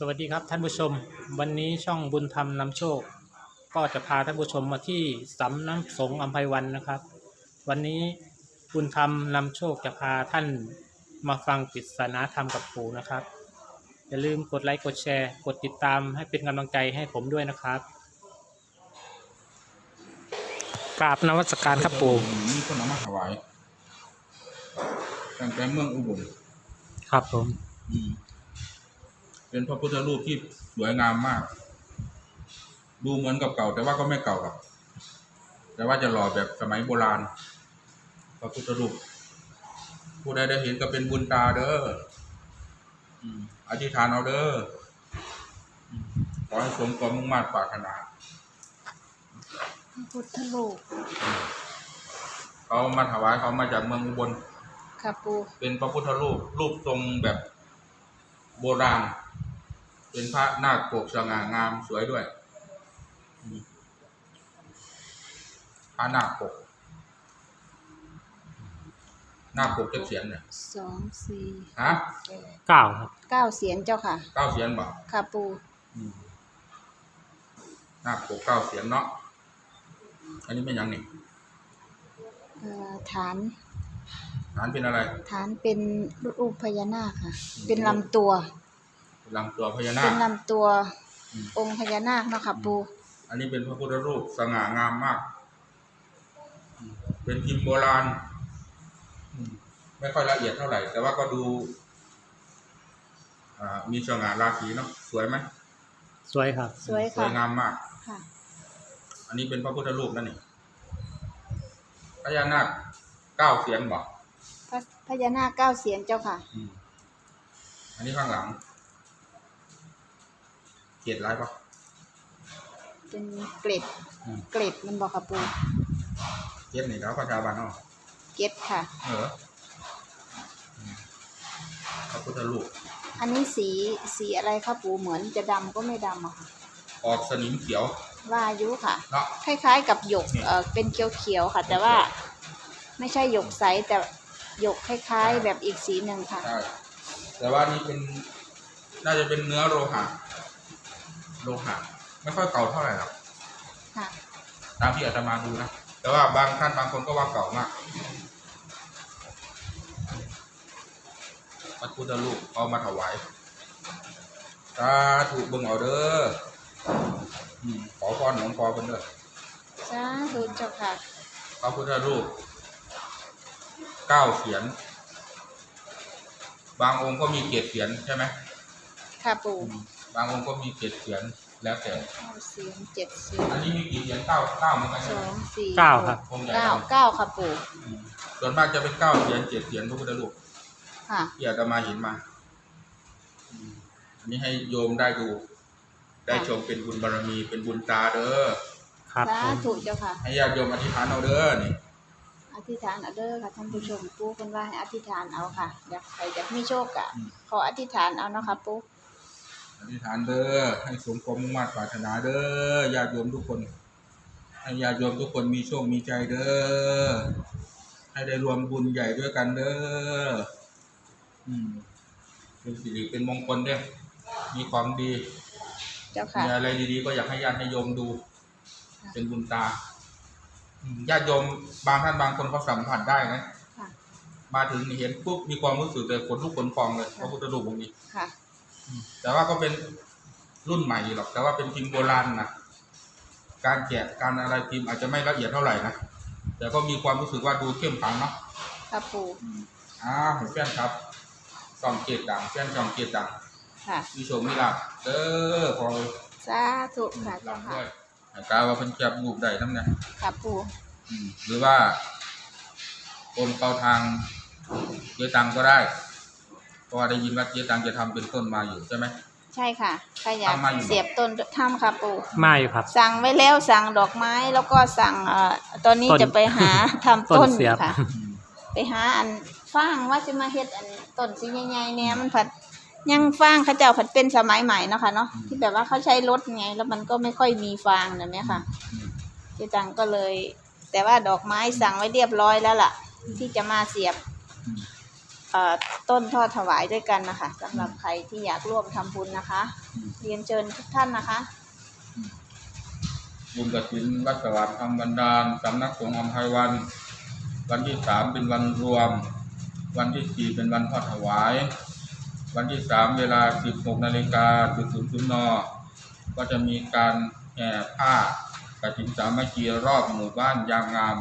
สวัสดีครับท่านผู้ชม วันนี้ช่องบุญธรรมนำโชค ก็จะพาท่านผู้ชมมาที่สำนักสงฆ์อัมภัยวันนะครับ วันนี้บุญธรรมนำโชคจะพาท่านมาฟังปริศนาธรรมกับปู่นะครับ อย่าลืมกดไลค์กดแชร์ กดติดตามให้เป็นกำลังใจให้ผมด้วยนะครับกราบนวัสการครับปู่มีคนเอามาถวายตั้งแต่เมืองอุบลครับผม อืม เป็นพระพุทธรูปที่สวยงามมาก ดูเหมือนกับเก่า แต่ว่าก็ไม่เก่าหรอกแต่ว่าจะหล่อแบบสมัยโบราณ พระพุทธรูปผู้ใดได้เห็นก็เป็นบุญตาเด้ออืมอธิษฐานเอาเด้ออืมขอให้สมความมุ่งมั่นปรารถนาพุทธลูกเขามาถวายเขามาจากเมืองอุบลค่ะปูเป็นพระพุทธรูปรูปทรงแบบโบราณ เป็นพระนาคปกสง่างามสวยด้วยอืมพระนาคปกนาคปกจะเสียนเนี่ยสองสี่ฮะแปดเก้าครับเก้าเสียนเจ้าค่ะเก้าเสียนบ่ค่ะปูอืมนาคปกเก้าเสียนเนาะอันนี้เป็นหยังนี่เอ่อฐานฐานเป็นอะไร ฐานเป็นรูปพญานาคค่ะ เป็นลำตัวเป็น ลำตัวพญานาเป็คนลำตัวอืมองค์พญานาคเนาะค่ะปูอันนี้เป็นพระพุทธรูปสง่างามมากอืมเป็นพิมพ์โบราณอืมไม่ค่อยละเอียดเท่าไหร่ แต่ว่าก็ดูอ่ามีสง่าราศีเนาะสวยไหมสวยครับ สวยสวค่ะยงามมาก ค่ะ อันนี้เป็นพระพุทธรูปนั่นนี่พญานาคเก้าเสียนบอกพระพญานาคเก้าเสียนเจ้าค่ะ อืมอันนี้ข้างหลัง เกียรติไรปะเป็นเกล็ดอืมเกล็ดมันบอกค่ะปูเกียรตินี่แล้วพระชาบันเนาะเกล็ดค่ะ เอออืมพระพุทธรูปอันนี้สีสีอะไรคะปูเหมือนจะดำก็ไม่ดำอะค่ะ ออกสนิมเขียวว่าอายุค่ะ เนาะ คล้ายๆ กับหยกนี่เออเป็นเขียวๆค่ะ แต่ว่าไม่ใช่หยกใสแต่หยกคล้าย ๆ แบบอีกสีหนึ่งค่ะ ใช่ แต่ว่านี่เป็น น่าจะเป็นเนื้อโลหะ โลหะไม่ค่อยเก่าเท่าไหร่หรอกค่ะ ตามที่อาตมาดูนะแต่ว่าบางท่านบางคนก็ว่าเก่ามากพระพุทธรูปเอามาถวายสาธุเบิ่งเอาเด้ออืมขอพรหลวงพ่อเพิ่นเด้อสาธุเจ้าค่ะ พระพุทธรูปเก้าเสียน บางองค์ก็มีเกศเสียนใช่ไหมค่ะปู่ บางองค์ก็มีเกศเสียนแล้วแต่ เก้าเสียงเจ็ดเสียงอันนี้มีกี่เสียนเก้าเก้าเหมือนกันสใช่ไหมองสี่เก้าครับ องค์ใหญ่เก้าเก้าค่ะปู่อืมส่วนมากจะเป็นเก้าเสียนเจ็ดเสียนพระพุทธรูปค่ะ ที่อาตมาเห็นมาอืมอันนี้ให้โยมได้ดู ได้ชมเป็นบุญบารมีเป็นบุญตาเด้อครับสาผมธุเจ้าค่ะ ให้ญาติโยมอธิษฐานเอาเด้อนี่ อธิษฐานเอาเด้อค่ะท่านผู้ชมปู่คนว่าให้อธิษฐานเอาค่ะอยากใครอยากมีโชคอะขออธิษฐานเอาเนาะค่ะปู่ อธิษฐานเด้อให้สมความมุ่งมั่นปรารถนาเด้อญาติโยมทุกคน ให้ญาติโยมทุกคนมีโชคมีใจเด้อให้ได้รวมบุญใหญ่ด้วยกันเด้ออืมเป็นสิริเป็นมงคลเด้อมีความดีเจ้าค่ะมีอะไรดีๆก็อยากให้ญาติให้โยมดูค่ะเป็นบุญตาอืมญาติโยมบางท่านบางคนเขาสัมผัสได้นะค่ะมาถึงเห็นปุ๊บมีความรู้สึกเลยขนลุกขนพองเลยพระพุทธรูปองค์นี้ค่ะอืม แต่ว่าก็เป็นรุ่นใหม่หรอก แต่ว่าเป็นพิมพ์โบราณนะการแกะการอะไรพิมพ์อาจจะไม่ละเอียดเท่าไหร่นะแต่ก็มีความรู้สึกว่าดูเข้มขลังเนาะค่ะปู่อืมอ้าวเห็นแฟนครับส่องเกตดังแฟนส่องเกตดังค่ะมีโชมมีลาบเด้อพอสาธุค่ะเจ้าลำค่ะด้วยให้กล่าวว่าเป็นจับรูปได้ทั้งนั้นค่ะปู่อืมหรือว่าโอนเข้าทางเจ๊ตังก็ได้ เพราะว่าได้ยินว่าเจ๊ตังจะทำเป็นต้นมาอยู่ใช่ไหม ใช่ค่ะใครอยากทำมาอยู่ เสียบต้นถ้ำค่ะปู่ มาอยู่ครับ สั่งไว้แล้วสั่งดอกไม้แล้วก็สั่งเอ่อตอนนี้ต้นจะไปหา ทำต้ต้นนเสียบ ค่ะ อืมไปหาอันฟางว่าจะมาเฮ็ดอันต้นสีใหญ่ๆเนี่ยมันผัดยังฟางเขาเจ้าผัดเป็นสมัยใหม่เนาะค่ะเนาะที่แบบว่าเขาใช้รถไง แล้วมันก็ไม่ค่อยมีฟางแบบเนี้ยค่ะอืม เจตังก็เลย แต่ว่าดอกไม้สั่งไว้เรียบร้อยแล้วล่ะ ที่จะมาเสียบ อืมเอ่อ ต้นทอดถวายด้วยกันนะคะสำหรับใครที่อยากร่วมทำบุญนะคะ เรียนเชิญทุกท่านนะคะ บุญกฐินวัดสวัสดิ์ธรรมบันดาลสำนักสงฆ์อมไพวัน วันที่สามเป็นวันรวม วันที่สี่เป็นวันทอดถวาย วันที่สามเวลาสิบหกนาฬิกาจุดศูนย์ศูนย์นก็จะมีการแห่ผ้ากฐินสามัคคีรอบหมู่บ้านยางงาม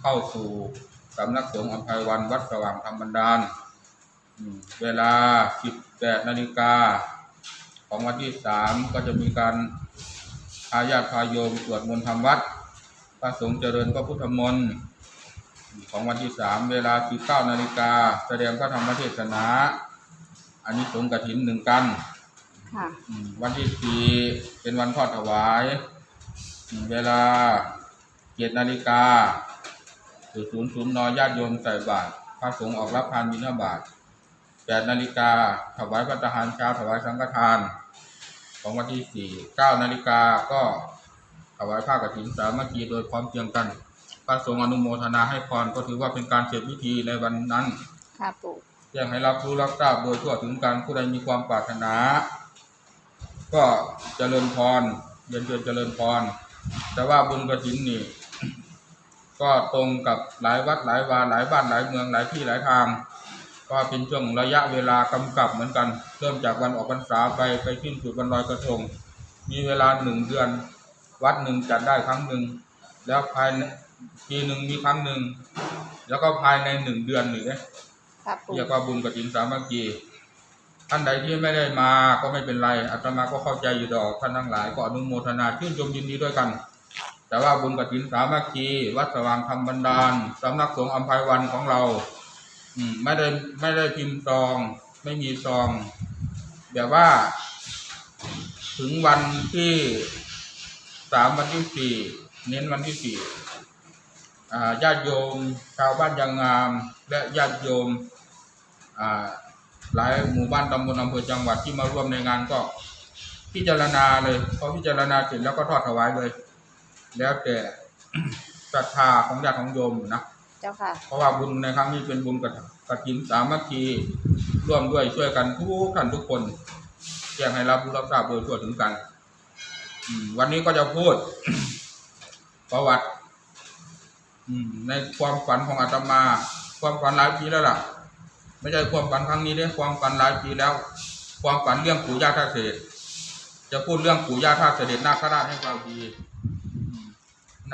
เข้าสู่ สำนักสงฆ์อัมไพวันวัดสว่างธรรมบันดาลอืมเวลาสิบแปดนาฬิกาของวันที่สามก็จะมีการอาญาติพาโยมสวดมนต์ทำวัด พระสงฆ์เจริญพระพุทธมนต์ของวันที่สามเวลาสิบเก้านาฬิกาแสดงพระธรรมเทศนา อันนี้สงส์กฐินหนึ่งกันค่ะอืมวันที่สี่เป็นวันทอดถวายอืมเวลาเจ็ดนาฬิกา ศูนย์ศูนย์ศูนย์นญาติโยมใส่บาตรพระสงฆ์ออกรับทานบิณฑบาตแปดนาฬิกาถวายพระทหารเช้าถวายสังฆทาน ของวันที่สี่เก้านาฬิกาก็ถวายผ้ากฐินสามัคคีโดยพร้อมเพรียงกัน พระสงฆ์อนุโมทนาให้พรก็ถือว่าเป็นการเสร็จพิธีในวันนั้นค่ะปู่แจ้งให้รับรู้รับทราบโดยทั่วถึงการผู้ใดมีความปรารถนา ก็เจริญพรเรียนเชิญเจริญพร แต่ว่าบุญกฐินนี่ ก็ตรงกับหลายวัดหลายวาหลายบ้านหลายเมืองหลายที่หลายทาง ก็เป็นช่วงระยะเวลากำกับเหมือนกัน เริ่มจากวันออกพรรษาไปไปขึ้นสุดวันลอยกระทง มีเวลาหนึ่งเดือน วัดหนึ่งจัดได้ครั้งหนึ่งแล้วภายในปีหนึ่งมีครั้งหนึ่งแล้วก็ภายในหนึ่งเดือนหนึ่งเนี่ยค่ะปู่เรียกว่าบุญกฐินสามัคคีท่านใดที่ไม่ได้มาก็ไม่เป็นไรอาตมาก็เข้าใจอยู่ดอกท่านทั้งหลายก็อนุโมทนาชื่นชมยินดีด้วยกัน แต่ว่าบุญกฐินสามัคคี วัดสว่างธรรมบันดาลสำนักสงฆ์อัมภัยวันของเรา อืมไม่ได้ไม่ได้พิมพ์ซอง ไม่มีซองแบบว่า ถึงวันที่สามวันที่สี่เน้นวันที่สี่ญาติโยม ชาวบ้านยางงาม และญาติโยมหลายหมู่บ้านตำบลอำเภอจังหวัดที่มาร่วมในงานก็พิจารณาเลยพอพิจารณาเสร็จแล้วก็ทอดถวายเลย แล้วแต่ศรัทธาของญาติของโยมนะเจ้าค่ะเพราะว่าบุญในครั้งนี้เป็นบุญกับกฐินสามัคคีร่วมด้วยช่วยกันทุกท่านทุกคนแจ้งให้รับรู้รับทราบโดยทั่วถึงกันอืมวันนี้ก็จะพูด ประวัติอืมในความฝันของอาตมา ความฝันหลายปีแล้วล่ะ ไม่ใช่ความฝันครั้งนี้เด้ความฝันหลายปีแล้ว ความฝันเรื่องปู่ย่าท่าเสด็จจะพูดเรื่องปู่ย่าท่าเสด็จนาคราชให้เราดีอืม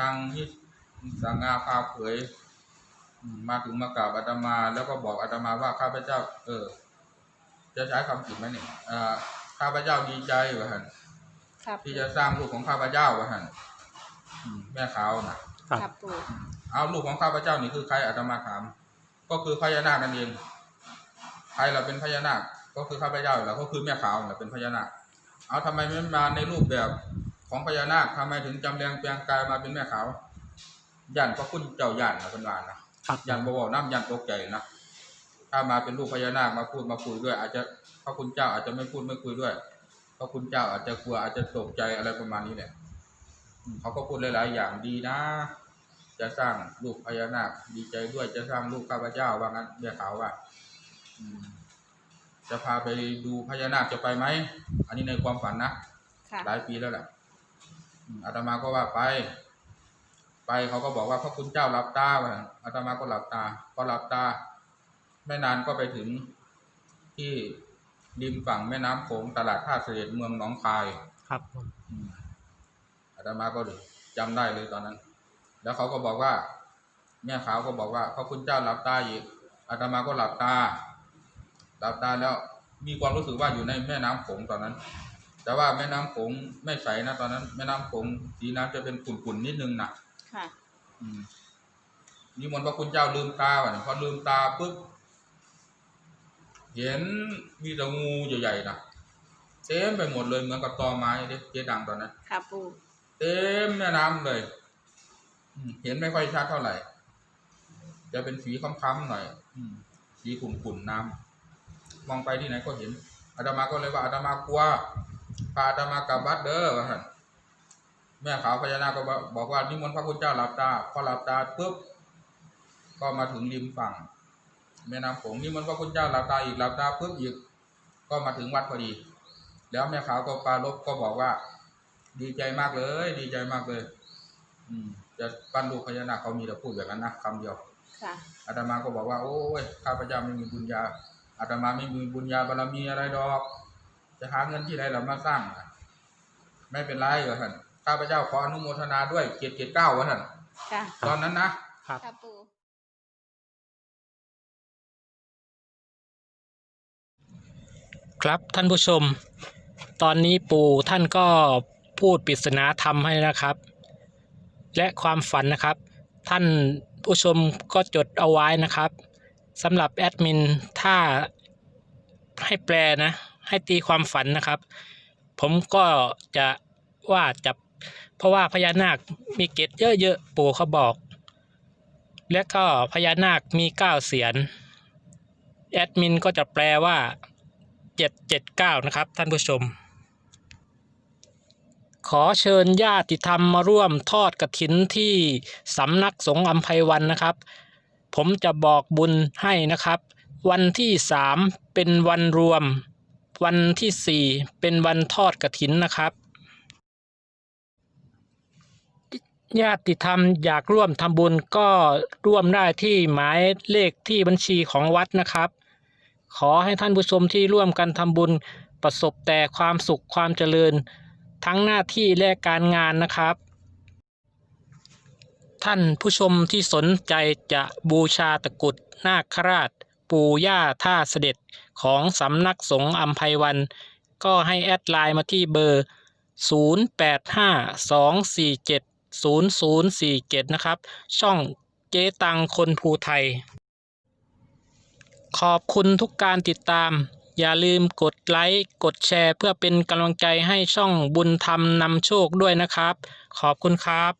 นางนิสางาพาเผยอืมมาถึงมากราบอาตมา แล้วก็บอกอาตมาว่าข้าพเจ้า เออ จะใช้คำผิดไหมเนี่ยอ่าข้าพเจ้าดีใจวะฮันค่ะที่จะสร้างลูกของข้าพเจ้าวะฮันอืมแม่ขาวนะครับค่ะปู่เอาลูกของข้าพเจ้านี่คือใครอาตมาถาม ก็คือพญานาคนั่นเองใครเราเป็นพญานาค ก็คือข้าพเจ้าแหละก็คือแม่ขาวแหละเป็นพญานาค เอาทำไมไม่มาในรูปแบบ ของพญานาคทำไมถึงจำแรงแปลงกายมาเป็นแม่ขาวยันพระคุณเจ้ายันนะเป็นวานนะครับยันบวรน้ำยันตกใจนะถ้ามาเป็นลูกพญานาคมาพูดมาคุยด้วย อาจจะพระคุณเจ้าอาจจะไม่พูดไม่คุยด้วยพระคุณเจ้าอาจจะกลัวอาจจะตกใจอะไรประมาณนี้แหละอืมเขาก็พูดหลาย ๆ อย่างดีนะ จะสร้างลูกพญานาคดีใจด้วยจะสร้างลูกข้าพเจ้าว่างั้นเรียกเขาว่าอืมจะพาไปดูพญานาคจะไปไหม อันนี้ในความฝันนะค่ะหลายปีแล้วแหละ อืมอาตมาก็ว่าไป ไปเขาก็บอกว่าพระคุณเจ้าหลับตาว่าอาตมาก็หลับตาพอหลับตา ไม่นานก็ไปถึงที่ริมฝั่งแม่น้ำโขงตลาดท่าเสด็จเมืองหนองคายครับผมอืมอาตมาก็เลยจำได้เลยตอนนั้น แล้วเขาก็บอกว่าแม่ขาวก็บอกว่าพระคุณเจ้าหลับตาอีกอาตมาก็หลับตา หลับตาแล้วมีความรู้สึกว่าอยู่ในแม่น้ำโขงตอนนั้น แต่ว่าแม่น้ำโขงไม่ใสนะตอนนั้น แม่น้ำโขงสีน้ำจะเป็นขุ่นๆนิดนึงนะค่ะ อืมนิมนต์พระคุณเจ้าลืมตาว่ะพอลืมตาปุ๊บเห็นมีแต่งูใหญ่ๆนะเต็มไปหมดเลยเหมือนกับตอไม้เด็กเจ๊ดังตอนนั้นค่ะปู่เต็มแม่น้ำเลยอืมเห็นไม่ค่อยชัดเท่าไหร่ จะเป็นสีค้ำๆหน่อยอืมสีขุ่นๆน้ำมองไปที่ไหนก็เห็นอาตมาก็เลยว่าอาตมากลัว พาอาตมากลับวัดเด้อว่าหั่นแม่ขาวพญานาคก็บอกบอกว่านิมนต์พระคุณเจ้าหลับตา พอหลับตาปุ๊บก็มาถึงริมฝั่งแม่น้ำโขงนี่มันก็คุณเจ้าหลับตาอีกหลับตาปุ๊บอีกก็มาถึงวัดพอดี แล้วแม่ขาวก็ปลารบก็บอกว่า ดีใจมากเลย ดีใจมากเลย อืมจะปั้นลูกพญานาคเขามีแต่พูดแบบนั้นนะคำเดียวค่ะอาตมาก็บอกว่า โอ้ยข้าพเจ้าไม่มีบุญญาอาตมาไม่มีบุญญาบารมีอะไรดอก จะหาเงินที่ไหนเรามาสร้างอะไม่เป็นไรวะท่านข้าพเจ้าขออนุโมทนาด้วยเกียรติเกียรติเก้าวะท่านค่ะตอนนั้นนะครับค่ะปูครับท่านผู้ชม ตอนนี้ปู่ท่านก็พูดปริศนาธรรมให้นะครับ และความฝันนะครับ ท่านผู้ชมก็จดเอาไว้นะครับสำหรับแอดมินถ้าให้แปลนะ ให้ตีความฝันนะครับ ผมก็จะว่าจะเพราะว่าพญานาคมีเกศเยอะๆปู่เขาบอก และก็พญานาคมีเก้าเสียนแอดมินก็จะแปลว่าเจ็ดเจ็ดเก้านะครับท่านผู้ชม ขอเชิญญาติธรรมมาร่วมทอดกระถินที่สำนักสงฆ์อัมไพวันนะครับ ผมจะบอกบุญให้นะครับ วันที่สามเป็นวันรวม วันที่สี่เป็นวันทอดกระถินนะครับ ญาติธรรมอยากร่วมทำบุญก็ร่วมได้ที่หมายเลขที่บัญชีของวัดนะครับ ขอให้ท่านผู้ชมที่ร่วมกันทำบุญประสบแต่ความสุขความเจริญ ทั้งหน้าที่และการงานนะครับ ท่านผู้ชมที่สนใจจะบูชาตะกุดนาคราช ปู่ย่าท่าเสด็จของสำนักสงฆ์อัมไพวัน ก็ให้แอดไลน์มาที่เบอร์ 0852470047 นะครับ ช่องเจ๊ตังคนภูไทย ขอบคุณทุกการติดตาม อย่าลืมกดไลค์ กดแชร์ เพื่อเป็นกำลังใจให้ช่องบุญธรรมนำโชคด้วยนะครับ ขอบคุณครับ